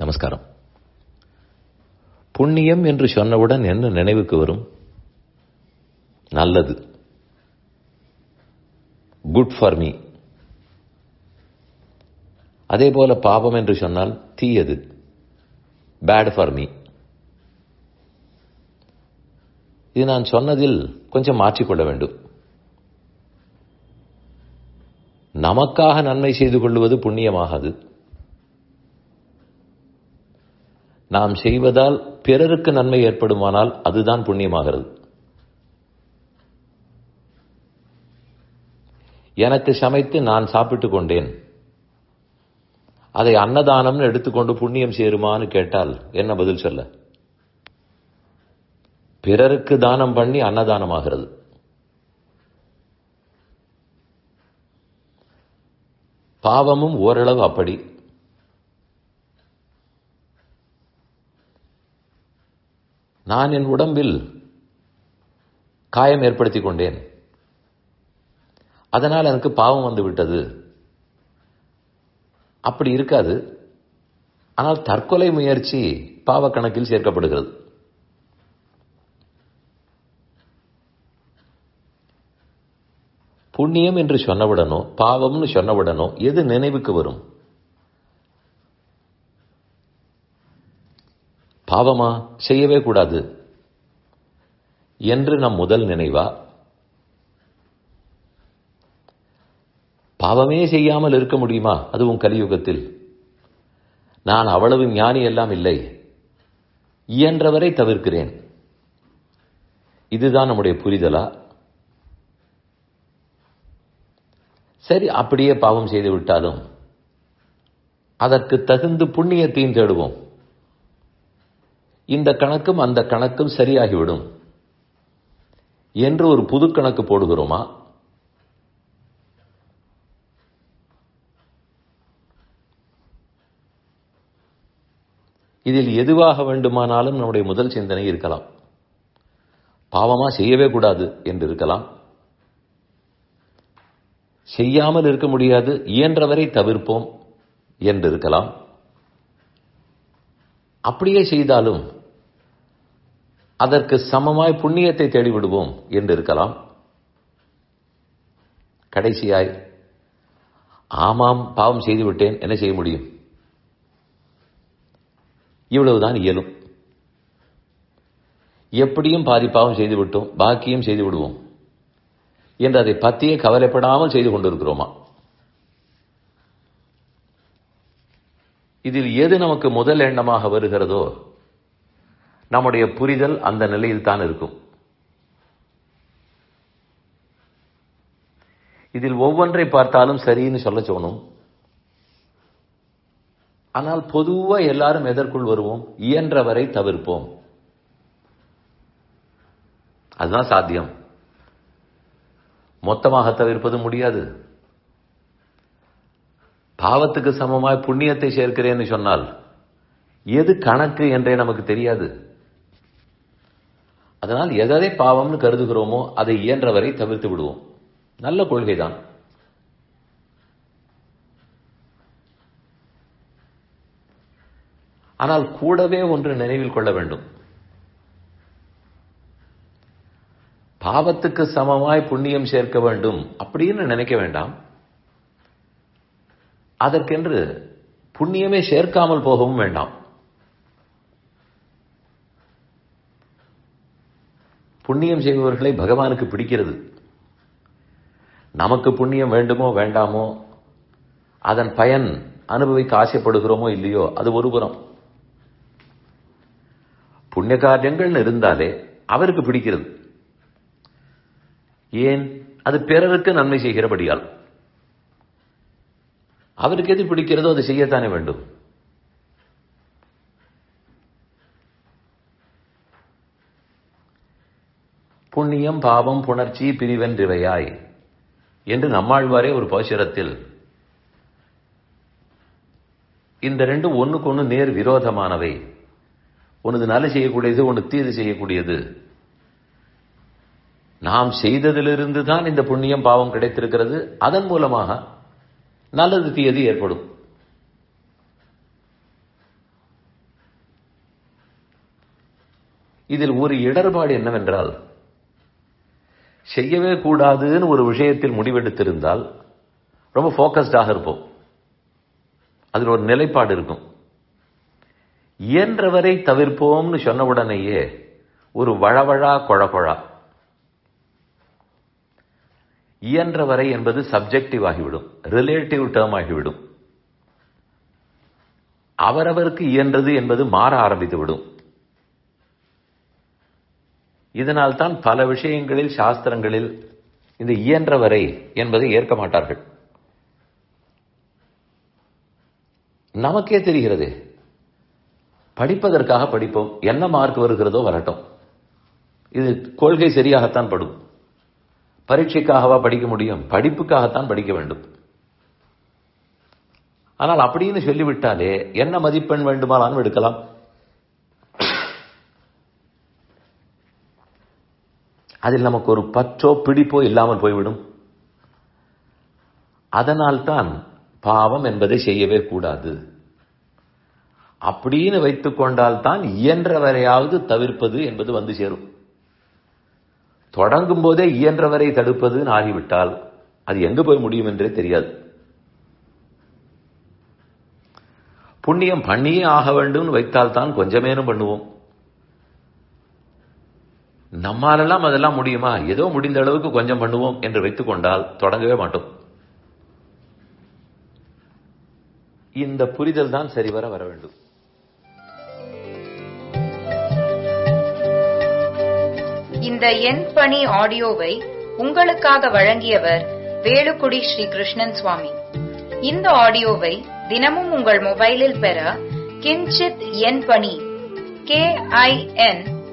நமஸ்காரம். புண்ணியம் என்று சொன்னவுடன் என்ன நினைவுக்கு வரும்? நல்லது. குட் ஃபார் மீ அதே போல பாபம் என்று சொன்னால் தீயது. பேட் ஃபார் மீ இது நான் சொன்னதில் கொஞ்சம் மாற்றிக்கொள்ள வேண்டும். நமக்காக நன்மை செய்து கொள்வது புண்ணியமாகாது. நாம் செய்வதால் பிறருக்கு நன்மை ஏற்படுமானால் அதுதான் புண்ணியமாகிறது. எனக்கு சமைத்து நான் சாப்பிட்டுக் கொண்டேன். அதை அன்னதானம்னு எடுத்துக்கொண்டு புண்ணியம் சேருமான்னு கேட்டால் என்ன பதில் சொல்ல? பிறருக்கு தானம் பண்ணி அன்னதானமாகிறது. பாவமும் ஓரளவு அப்படி. நான் என் உடம்பில் காயம் ஏற்படுத்திக் கொண்டேன். அதனால் எனக்கு பாவம் வந்து விட்டது. அப்படி இருக்காது. ஆனால் தற்கொலை முயற்சி பாவ கணக்கில் சேர்க்கப்படுகிறது. புண்ணியம் என்று சொன்னவுடனோ பாவம்னு சொன்னவுடனோ எது நினைவுக்கு வரும்? பாவமா செய்யவே கூடாது. என்று நம் முதல் நினைவா? பாவமே செய்யாமல் இருக்க முடியுமா? அதுவும் கலியுகத்தில். நான் அவ்வளவு ஞானி எல்லாம் இல்லை. இயன்றவரை தவிர்க்கிறேன். இதுதான் நம்முடைய புரிதலா? சரி அப்படியே பாவம் செய்து விட்டாலும் அதற்கு தகுந்து புண்ணியத்தையும் தேடுவோம். இந்த கணக்கும் அந்த கணக்கும் சரியாகிவிடும். என்று ஒரு புது கணக்கு போடுகிறோமா? இதில் எதுவாக வேண்டுமானாலும் நம்முடைய முதல் சிந்தனை இருக்கலாம். பாவமா செய்யவே கூடாது என்று இருக்கலாம். செய்யாமல் இருக்க முடியாது இயன்றவரை தவிர்ப்போம் என்று இருக்கலாம். அப்படியே செய்தாலும் அதற்கு சமமாய் புண்ணியத்தை தேடிவிடுவோம் என்று இருக்கலாம். கடைசியாய் ஆமாம் பாவம் செய்துவிட்டேன் என்ன செய்ய முடியும்? இவ்வளவுதான் இயலும். எப்படியும் பாதி பாவம் செய்து விட்டோம் பாக்கியும் செய்து விடுவோம் என்று அதை பற்றியே கவலைப்படாமல் செய்து கொண்டிருக்கிறோமா? இதில் எது நமக்கு முதல் எண்ணமாக வருகிறதோ நம்முடைய புரிதல் அந்த நிலையில் தான் இருக்கும். இதில் ஒவ்வொன்றை பார்த்தாலும் சரின்னு சொல்ல தோணும். ஆனால் பொதுவாக எல்லாரும் எதற்குள் வருவோம்? இயன்றவரை தவிர்ப்போம். அதுதான் சாத்தியம். மொத்தமாக தவிர்ப்பது முடியாது. பாவத்துக்கு சமமாய் புண்ணியத்தை சேர்க்கிறேன்னு சொன்னால் எது கணக்கு என்றே நமக்கு தெரியாது. அதனால் எதை பாவம்னு கருதுகிறோமோ அதை இயன்றவரை தவிர்த்து விடுவோம். நல்ல கொள்கைதான். ஆனால் கூடவே ஒன்று நினைவில் கொள்ள வேண்டும். பாவத்துக்கு சமமாய் புண்ணியம் சேர்க்க வேண்டும் அப்படின்னு நினைக்க வேண்டாம். அதற்கென்று புண்ணியமே சேர்க்காமல் போகவும் வேண்டாம். புண்ணியம் செய்பவர்களை பகவானுக்கு பிடிக்கிறது. நமக்கு புண்ணியம் வேண்டுமோ வேண்டாமோ அதன் பயன் அனுபவிக்க ஆசைப்படுகிறோமோ இல்லையோ அது ஒருபுறம் புண்ணிய காரியங்கள்னு இருந்தாலே அவருக்கு பிடிக்கிறது. ஏன்? அது பிறருக்கு நன்மை செய்கிறபடியால். அவருக்கு எது பிடிக்கிறதோ அதை செய்யத்தானே வேண்டும். புண்ணியம் பாவம் புணர்ச்சி பிரிவென்றிவையாய். என்று நம்மாழ்வாரே ஒரு பாசுரத்தில் இந்த ரெண்டும் ஒன்றுக்கு ஒன்று நேர் விரோதமானவை. ஒன்று நல்ல செய்யக்கூடியது ஒன்று தீது செய்யக்கூடியது. நாம் செய்ததிலிருந்து தான் இந்த புண்ணியம் பாவம் கிடைத்திருக்கிறது. அதன் மூலமாக நல்லது தீயது ஏற்படும். இதில் ஒரு இடர்பாடு என்னவென்றால் செய்யவே கூடாதுன்னு ஒரு விஷயத்தில் முடிவெடுத்திருந்தால் ரொம்ப ஃபோக்கஸ்டாக இருப்போம். அதில் ஒரு நிலைப்பாடு இருக்கும். இயன்றவரை தவிர்ப்போம்னு சொன்ன உடனேயே ஒரு வழவழா கொழகொழா. இயன்றவரை என்பது சப்ஜெக்டிவ் ஆகிவிடும். ரிலேட்டிவ் டேர்ம் ஆகிவிடும். அவரவருக்கு இயன்றது என்பது மாற ஆரம்பித்துவிடும். இதனால் தான் பல விஷயங்களில் சாஸ்திரங்களில் இந்த இயன்றவரை என்பதை ஏற்க மாட்டார்கள். நமக்கே தெரிகிறது. படிப்பதற்காக படிப்போம். என்ன மார்க் வருகிறதோ வரட்டும். இது கொள்கை சரியாகத்தான் படும். பரீட்சைக்காகவா படிக்க முடியும்? படிப்புக்காகத்தான் படிக்க வேண்டும். ஆனால் அப்படின்னு சொல்லிவிட்டாலே என்ன மதிப்பெண் வேண்டுமானாலும் எடுக்கலாம். அதில் நமக்கு ஒரு பற்றோ பிடிப்போ இல்லாமல் போய்விடும். அதனால்தான் பாவம் என்பதை செய்யவே கூடாது. அப்படின்னு வைத்துக் கொண்டால் தான் இயன்றவரையாவது தவிர்ப்பது என்பது வந்து சேரும். தொடங்கும் போதே இயன்றவரை தடுப்பதுன்னு ஆகிவிட்டால் அது எங்கு போய் முடியும் என்றே தெரியாது. புண்ணியம் பண்ணியே ஆக வேண்டும் வைத்தால் தான் கொஞ்சமேனும் பண்ணுவோம். நம்மாலெல்லாம் அதெல்லாம் முடியுமா? ஏதோ முடிந்த அளவுக்கு கொஞ்சம் பண்ணுவோம் என்று வைத்துக் கொண்டால் தொடங்கவே மாட்டோம். இந்த புரிதல் தான் சரிவர வர வேண்டும். இந்த எண் பணி ஆடியோவை உங்களுக்காக வழங்கியவர் வேலுக்குடி ஸ்ரீ கிருஷ்ணன் சுவாமி. இந்த ஆடியோவை தினமும் உங்கள் மொபைலில் பெற கிஞ்சித் எண் பணி கே ஐ என்